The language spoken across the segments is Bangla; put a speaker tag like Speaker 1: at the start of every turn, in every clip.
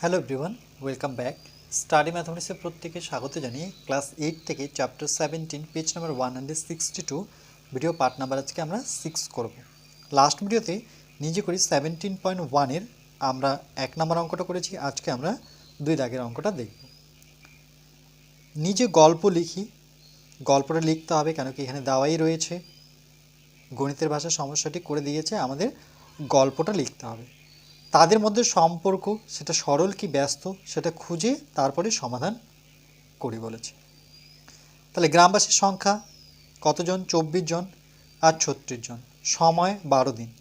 Speaker 1: Hello everyone welcome back study ম্যাথমেটিক্সের প্রত্যেকে স্বাগত জানিয়ে ক্লাস এইট থেকে chapter seventeen page number one hundred sixty two video part number আজকে আমরা সিক্স করব। লাস্ট ভিডিওতে নিজে করি সেভেন্টিন পয়েন্ট ওয়ানের আমরা এক নম্বর অঙ্কটা করেছি, আজকে আমরা দুই দাগের অঙ্কটা দেখব। নিজে গল্প লিখি, গল্পটা লিখতে হবে কেন কি এখানে দেওয়াই রয়েছে। গণিতের ভাষা সমস্যাটি করে দিয়েছে, আমাদের গল্পটা লিখতে হবে। তাদের মধ্যে সম্পর্ক, সেটা সরল কি ব্যস্ত, সেটা খুঁজে তারপরে সমাধান করি বলেছে। তাহলে গ্রামবাসীর সংখ্যা কতজন? চব্বিশ জন আর ছত্রিশ জন। সময় বারো দিন।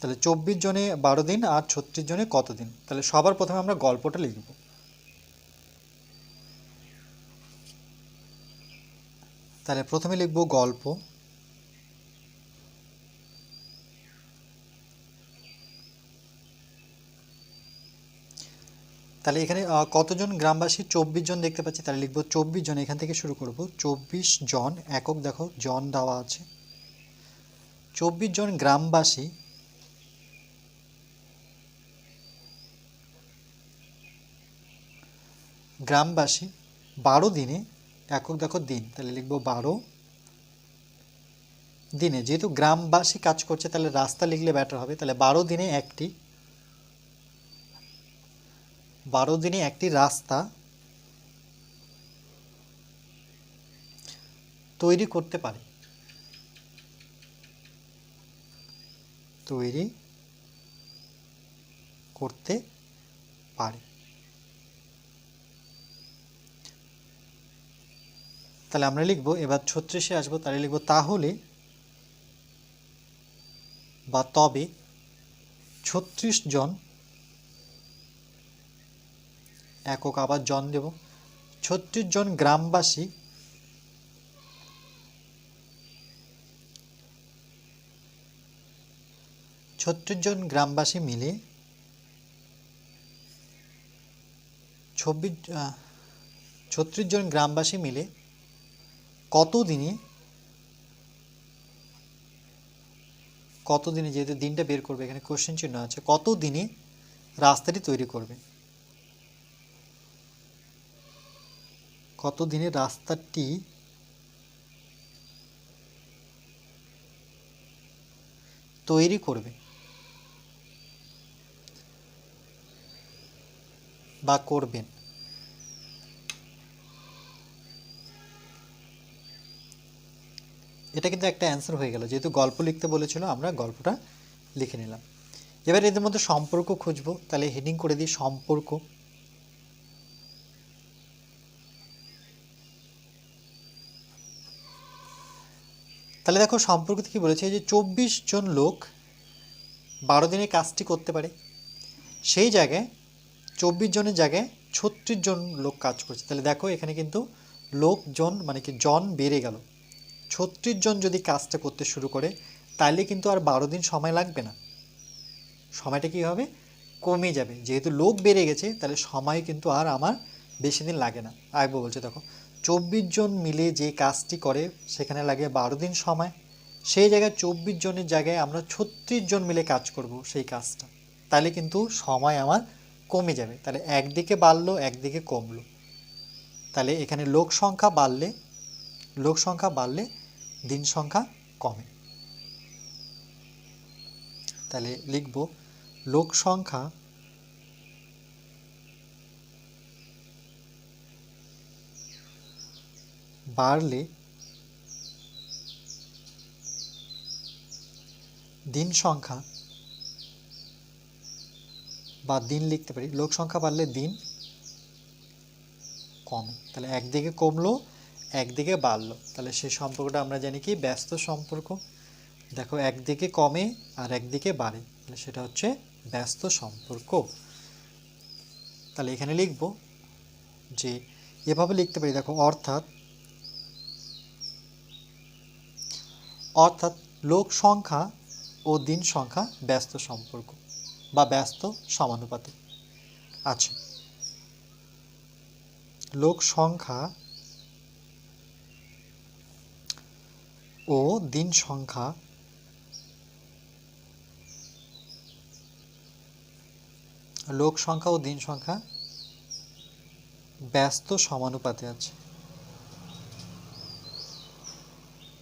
Speaker 1: তাহলে চব্বিশ জনে বারো দিন আর ছত্রিশ জনে কত দিন? তাহলে সবার প্রথমে আমরা গল্পটা লিখব। তাহলে প্রথমে লিখব গল্প। তাহলে এখানে কতজন গ্রামবাসী? চব্বিশ জন দেখতে পাচ্ছি। তাহলে লিখব চব্বিশ জন। এখান থেকে শুরু করব। চব্বিশ জন একক, দেখো, জন দেওয়া আছে। চব্বিশ জন গ্রামবাসী গ্রামবাসী বারো দিনে একক, দেখো, দিন। তাহলে লিখব বারো দিনে। যেহেতু গ্রামবাসী কাজ করছে, তাহলে রাস্তা লিখলে ব্যাটার হবে। তাহলে বারো দিনে একটি বারো দিনে একটি রাস্তা তৈরি করতে পারে। তৈরি করতে পারে। তাহলে আমরা লিখব, এবার ছত্রিশে আসব, তাহলে লিখব, তাহলে বা তবে ছত্রিশ জন একক আবার জন দেব। ছত্রিশ জন গ্রামবাসী ছত্রিশ জন গ্রামবাসী মিলে ছব্বিশ ছত্রিশ জন গ্রামবাসী মিলে কত দিনে কত দিনে যেহেতু দিনটা বের করবে, এখানে কোশ্চেন চিহ্ন আছে কত দিনে রাস্তাটি তৈরি করবে? কত দিনে রাস্তাটি? তৈরি করবে। বা করবেন। এটা কিন্তু একটা অ্যান্সার হয়ে গেল। যেহেতু গল্প লিখতে বলেছিল, আমরা গল্পটা লিখে নিলাম। এবার এদের মধ্যে সম্পর্ক খুঁজবো। তাহলে হেডিং করে দিই সম্পর্ক। তাহলে দেখো সম্পর্কতে কি বলেছে? যে চব্বিশ জন লোক বারো দিনে কাজটি করতে পারে। সেই জায়গায় চব্বিশ জনের জায়গায় ছত্রিশ জন লোক কাজ করছে। তাহলে দেখো এখানে কিন্তু লোকজন মানে কি জন বেড়ে গেল। ছত্রিশ জন যদি কাজটা করতে শুরু করে তাহলে কিন্তু আর বারো দিন সময় লাগবে না। সময়টা কী হবে? কমে যাবে। যেহেতু লোক বেড়ে গেছে, তাহলে সময় কিন্তু আর আমার বেশি দিন লাগে না। আরেকবার বলছে দেখো। চব্বিশ জন মিলে যে কাজটি করে, সেখানে লাগে বারো দিন সময়। সেই জায়গায় চব্বিশ জনের জায়গায় আমরা ছত্রিশ জন মিলে কাজ করব সেই কাজটা। তাহলে কিন্তু সময় আমার কমে যাবে। তাহলে একদিকে বাড়লো, একদিকে কমলো। তাহলে এখানে লোক সংখ্যা বাড়লে, লোক সংখ্যা বাড়লে দিন সংখ্যা কমে। তাহলে লিখব, লোক সংখ্যা বাড়লে দিন সংখ্যা বা দিন লিখতে পারি, লোক সংখ্যা বাড়লে দিন কমে। তাহলে একদিকে কমলো, একদিকে বাড়লো। তাহলে সেই সম্পর্কটা আমরা জানি কি? ব্যস্ত সম্পর্ক। দেখো, একদিকে কমে আর একদিকে বাড়ে। তাহলে সেটা হচ্ছে ব্যস্ত সম্পর্ক। তাহলে এখানে লিখব যে, এভাবে লিখতে পারি। দেখো, অর্থাৎ অর্থাৎ লোক সংখ্যা ও দিন সংখ্যা ব্যস্ত সম্পর্ক বা ব্যস্ত সমানুপাতিক। আছে লোক সংখ্যা ও দিন সংখ্যা লোক সংখ্যা ও দিন সংখ্যা ব্যস্ত সমানুপাতে আছে।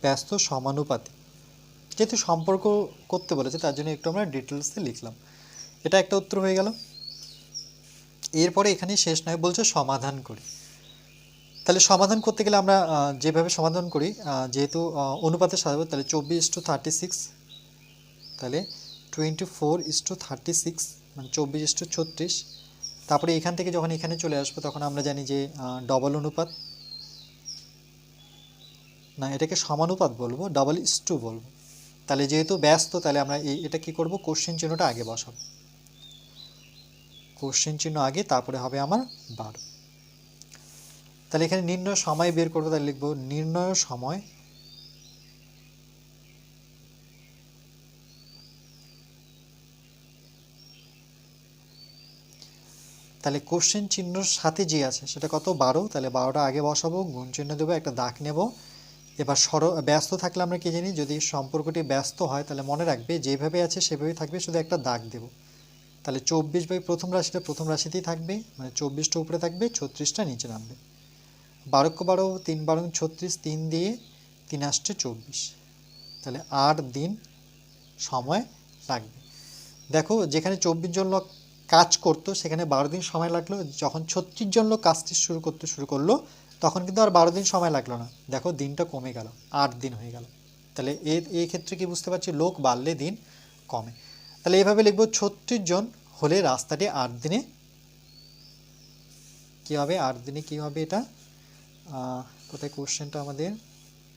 Speaker 1: ব্যস্ত সমানুপাতে যেহেতু সম্পর্ক করতে বলেছে, তার জন্য একটু আমরা ডিটেলসে লিখলাম। এটা একটা উত্তর হয়ে গেল। এরপরে এখানে শেষ নয়, বলছে সমাধান করি। তাহলে সমাধান করতে গেলে আমরা যেভাবে সমাধান করি যেহেতু অনুপাতে সাজাবো তাহলে চব্বিশ টু থার্টি সিক্স, তাহলে twenty four is to thirty six মানে চব্বিশ টু ছত্রিশ। তারপরে এখান থেকে যখন এখানে চলে আসব, তখন আমরা জানি যে ডবল অনুপাত। না, এটাকে সমানুপাত বলব ডাবল ইস টু বলব। তাহলে যেহেতু ব্যস্ত, তাহলে আমরা এই, এটা কি করব? কোশ্চেন চিহ্নটা আগে বসাবো। কোশ্চেন চিহ্ন আগে, তারপরে হবে আমার বারো। তাহলে এখানে নির্ণয় সময় বের করব, তাহলে লিখব, নির্ণয় সময় তাহলে কোশ্চেন চিহ্নর সাথে যে আছে, সেটা কত? বারো। তাহলে বারোটা আগে বসাবো, গুণ চিহ্ন দেবো, একটা দাগ নেব। এবার সর, ব্যস্ত থাকলে আমরা কি জানি, যদি সম্পর্কটি ব্যস্ত হয়, তাহলে মনে রাখবে, যেভাবে আছে সেভাবেই থাকবে, শুধু একটা দাগ দেব। তাহলে চব্বিশ বাই প্রথম রাশিটা প্রথম রাশিতেই থাকবে মানে চব্বিশটা উপরে থাকবে, ছত্রিশটা নিচে নামবে। বারোক্য বারো, তিন বারো ছত্রিশ, তিন দিয়ে তিন আসছে চব্বিশ। তাহলে আট দিন সময় লাগবে। দেখো, যেখানে চব্বিশ জন লোক কাজ করতো, সেখানে বারো দিন সময় লাগল, যখন ছত্রিশ জন লোক কাজটি শুরু করতে শুরু করল তখন কিন্তু আর বারো দিন সময় লাগল না। দেখো, দিনটা কমে গেল, আট দিন হয়ে গেল। তাহলে এ এই ক্ষেত্রে কি বুঝতে পারছি? লোক বাড়লে দিন কমে। তাহলে এইভাবে লিখব, ছত্রিশ জন হলে রাস্তাটি আট দিনে কী হবে? আট দিনে কী হবে এটা? কোথায় কোশ্চেনটা আমাদের?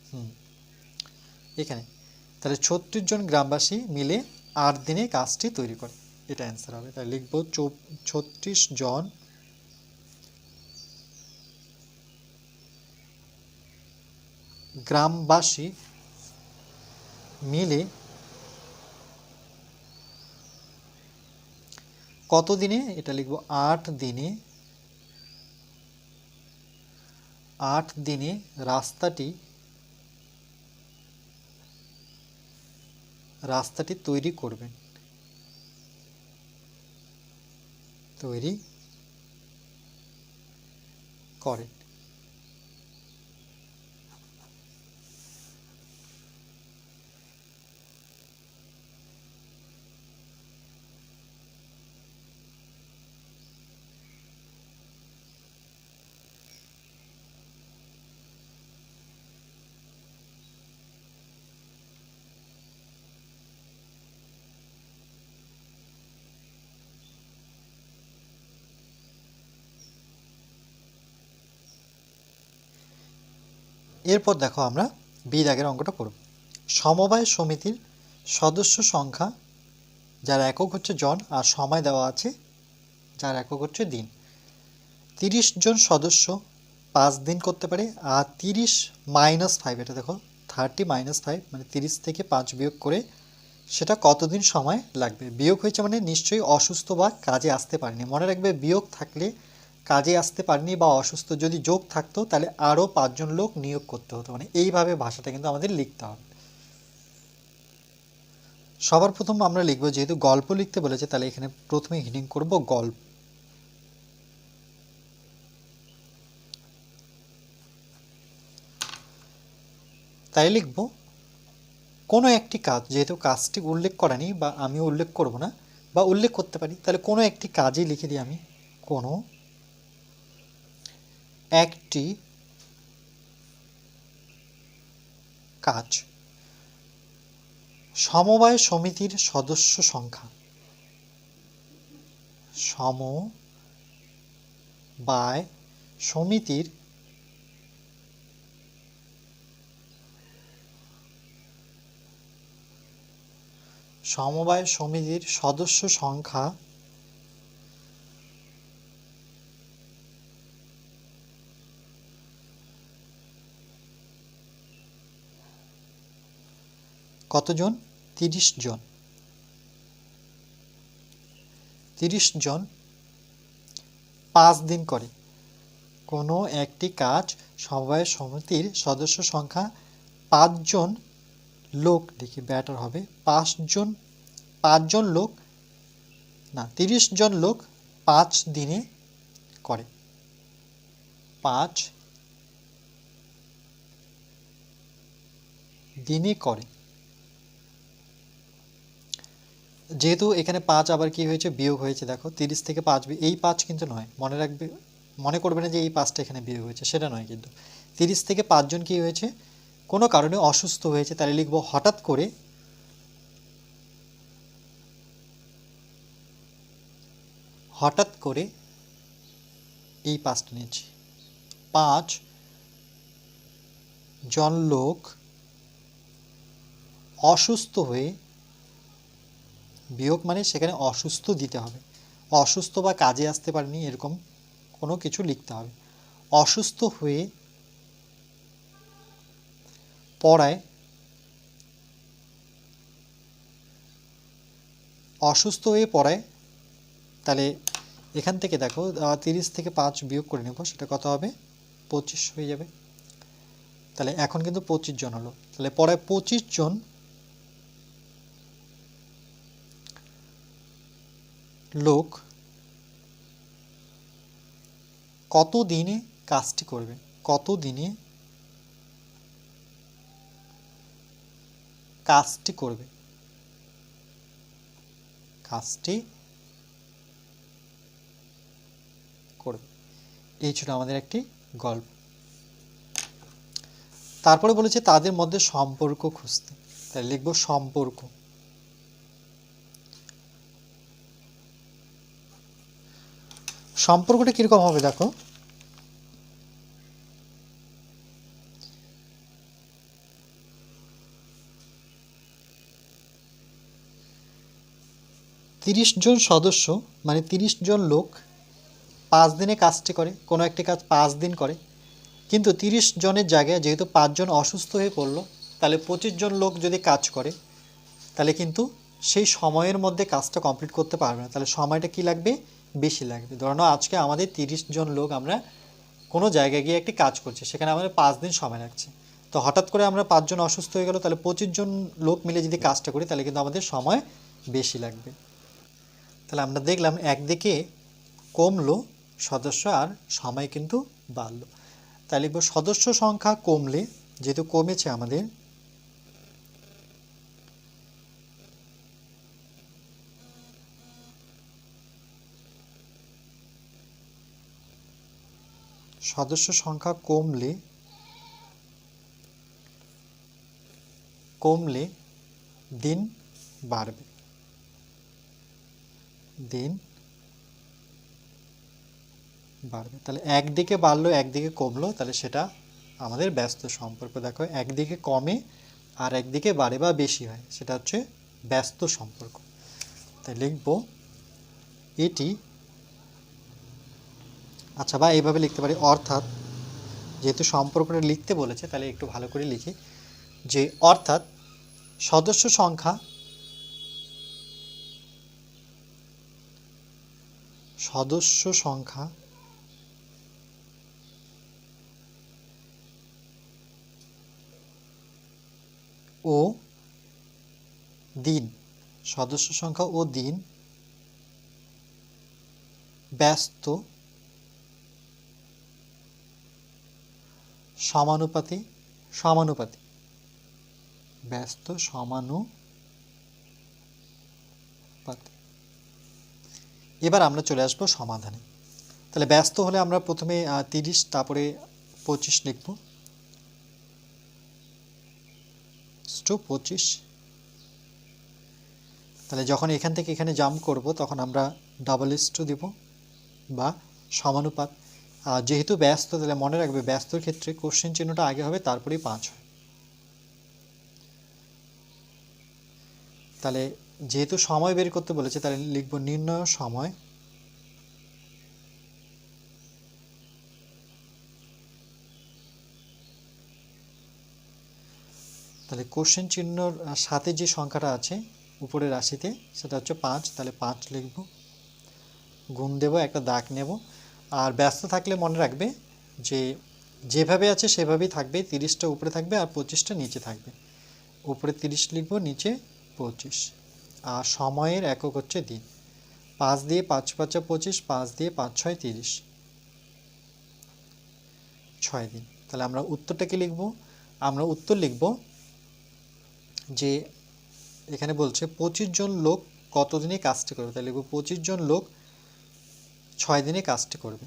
Speaker 1: হুম, এখানে। তাহলে ছত্রিশ জন গ্রামবাসী মিলে আট দিনে কাজটি তৈরি করে। এটা অ্যান্সার হবে। তাহলে লিখব ছত্রিশ জন গ্রামবাসী মিলে কত দিনে এটা লিখব? আট দিনে। আট দিনে রাস্তাটি রাস্তাটি তৈরি করবেন। তৈরি করেন। এরপর দেখো আমরা বি দাগের অঙ্কটা করব। সমবায় সমিতির সদস্য সংখ্যা যার একক হচ্ছে জন আর সময় দেওয়া আছে যার একক হচ্ছে দিন। তিরিশ জন সদস্য পাঁচ দিন করতে পারে আর তিরিশ মাইনাস ফাইভ, এটা দেখো থার্টি মাইনাস ফাইভ মানে তিরিশ থেকে পাঁচ বিয়োগ করে সেটা কতদিন সময় লাগবে? বিয়োগ হয়েছে মানে নিশ্চয়ই অসুস্থ বা কাজে আসতে পারেনি। মনে রাখবে বিয়োগ থাকলে কাজে আসতে পারেনি বা অসুস্থ যদি যোগ থাকতো, তাহলে আরও পাঁচজন লোক নিয়োগ করতে হতো। মানে এইভাবে ভাষাটা কিন্তু আমাদের লিখতে হবে। সবার প্রথম আমরা লিখব, যেহেতু গল্প লিখতে বলেছে, তাহলে এখানে প্রথমে হিডিং করব গল্প। তাই লিখব, কোনো একটি কাজ, যেহেতু কাজটি উল্লেখ করেনি বা আমি উল্লেখ করব না বা উল্লেখ করতে পারি, তাহলে কোনো একটি কাজই লিখে দিই আমি, কোনো একটি কাজ। সমবায় সমিতির সদস্য সংখ্যা। সমবায় সমিতির সমবায় সমিতির সদস্য সংখ্যা কতজন? তিরিশ জন। তিরিশ জন পাঁচ দিন করে। কোনো একটি কাজ সমবায় সমিতির সদস্য সংখ্যা পাঁচজন লোক দেখি, ব্যাটার হবে পাঁচজন পাঁচজন লোক। না, তিরিশ জন লোক পাঁচ দিনে করে। পাঁচ দিনে করে। যেহেতু এখানে পাঁচ আবার কি হয়েছে? বিয়োগ হয়েছে, দেখো। তিরিশ থেকে পাঁচ এই পাঁচ কিন্তু নয়। মনে রাখবে, মনে করবে না যে এই পাঁচটা এখানে বিয়োগ হয়েছে, সেটা নয় কিন্তু। তিরিশ থেকে পাঁচজন কি হয়েছে? কোনো কারণে অসুস্থ হয়েছে, তাহলে লিখব হঠাৎ করে হঠাৎ করে এই পাঁচটা নিয়েছি। পাঁচ জন লোক অসুস্থ হয়ে বিয়োগ মানে সেখানে অসুস্থ দিতে হবে। অসুস্থ বা কাজে আসতে পারেনি এরকম কোনো কিছু লিখতে হবে। অসুস্থ হয়ে পড়ায় অসুস্থ হয়ে পড়ায়, তাহলে এখান থেকে দেখো তিরিশ থেকে পাঁচ বিয়োগ করে নেব, সেটা কত হবে? পঁচিশ হয়ে যাবে। তাহলে এখন কিন্তু পঁচিশ জন হলো। তাহলে পড়ায় পঁচিশ জন লোক কত দিনে কাজটি করবে? কত দিনে কাজটি করবে? কাজটি করবে। এই ছিল আমাদের একটি গল্প। তারপরে বলেছে, তাদের মধ্যে সম্পর্ক খুঁজতে। তাই লিখব সম্পর্ক। সম্পর্কটা কীরকম হবে দেখো? তিরিশ জন সদস্য মানে তিরিশ জন লোক পাঁচ দিনে কাজটি করে, কোনো একটি কাজ পাঁচ দিন করে। কিন্তু তিরিশ জনের জায়গায় যেহেতু পাঁচজন অসুস্থ হয়ে পড়ল, তাহলে পঁচিশ জন লোক যদি কাজ করে, তাহলে কিন্তু সেই সময়ের মধ্যে কাজটা কমপ্লিট করতে পারবে না। তাহলে সময়টা কি লাগবে? বেশি লাগবে ধরো আজকে আমাদের তিরিশ জন লোক আমরা কোনো জায়গায় গিয়ে একটি কাজ করছি, সেখানে আমাদের পাঁচ দিন সময় লাগছে। তো হঠাৎ করে আমরা পাঁচজন অসুস্থ হয়ে গেল, তাহলে পঁচিশ জন লোক মিলে যদি কাজটা করি, তাহলে কিন্তু আমাদের সময় বেশি লাগবে। তাহলে আমরা দেখলাম একদিকে কমলো সদস্য আর সময় কিন্তু বাড়লো। তাহলে সদস্য সংখ্যা কমলে, যেহেতু কমেছে আমাদের সদস্য সংখ্যা কমলে কমলে দিন বাড়বে। দিন বাড়বে। তাহলে একদিকে বাড়লো, একদিকে কমলো, তাহলে সেটা আমাদের ব্যস্ত সম্পর্ক। দেখো, একদিকে কমে আর একদিকে বাড়ে বা বেশি হয়, সেটা হচ্ছে ব্যস্ত সম্পর্ক। তাই লিখব, এটি আচ্ছা বা এইভাবে লিখতে পারি। অর্থাৎ, যেহেতু সম্পর্কটা লিখতে বলেছে, তাহলে একটু ভালো করে লিখি। যে অর্থাৎ, সদস্য সংখ্যা সদস্য সংখ্যা ও দিন। সদস্য সংখ্যা ও দিন ব্যস্ত সমানুপাতি সমানুপাতি। ব্যস্ত সমানুপাতি। এবার আমরা চলে আসব সমাধানে। তাহলে ব্যস্ত হলে আমরা প্রথমে তিরিশ, তারপরে পঁচিশ লিখব। টু পঁচিশ। তাহলে যখন এখান থেকে এখানে জাম্প করব, তখন আমরা ডাবল এস টু দেব বা সমানুপাত। যেহেতু ব্যস্ত, তাহলে মনে রাখবে ব্যস্তর ক্ষেত্রে কোশ্চেন চিহ্নটা আগে হবে, তারপরেই পাঁচ হয়। তাহলে যেহেতু সময় বের করতে বলেছে, তাহলে লিখব নির্ণয় সময়। তাহলে কোশ্চেন চিহ্নর সাথে যে সংখ্যাটা আছে, উপরের রাশিতে, সেটা হচ্ছে পাঁচ, তাহলে পাঁচ লিখব। গুণ দেব, একটা দাগ নেব। আর ব্যস্ত থাকলে মনে রাখবে যে যেভাবে আছে সেভাবেই থাকবে, তিরিশটা উপরে থাকবে আর পঁচিশটা নিচে থাকবে। উপরে তিরিশ লিখব, নিচে পঁচিশ। আর সময়ের একক হচ্ছে দিন। পাঁচ দিয়ে পাঁচ পাঁচা পঁচিশ, পাঁচ দিয়ে পাঁচ ছয় তিরিশ। ছয় দিন। তাহলে আমরা উত্তরটা কি লিখব। আমরা উত্তর লিখব যে এখানে বলছে পঁচিশ জন লোক কত দিনে কাজটি করবে? তাহলে লিখব পঁচিশ জন লোক ছয় দিনে কাজটি করবে।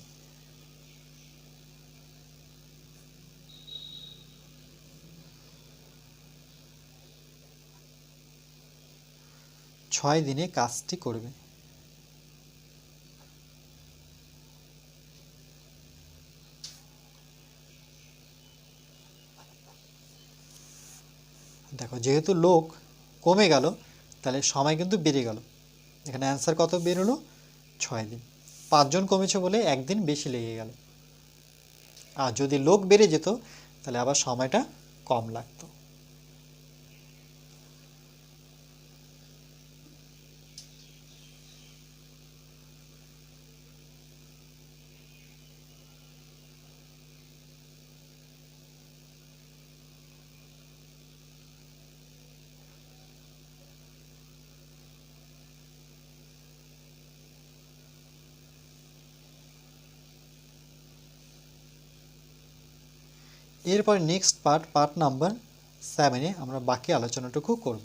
Speaker 1: ছয় দিনে কাজটি করবে। দেখো, যেহেতু লোক কমে গেল, তাহলে সময় কিন্তু বেড়ে গেল। এখানে অ্যান্সার কত বেরোলো? ছয় দিন। পাঁচজন কমেছে বলে একদিন বেশি লেগে গেল। আর যদি লোক বেড়ে যেত, তাহলে আবার সময়টা কম লাগতো। এরপর নেক্সট পার্ট পার্ট নাম্বার সেভেনে আমরা বাকি আলোচনাটুকু করব।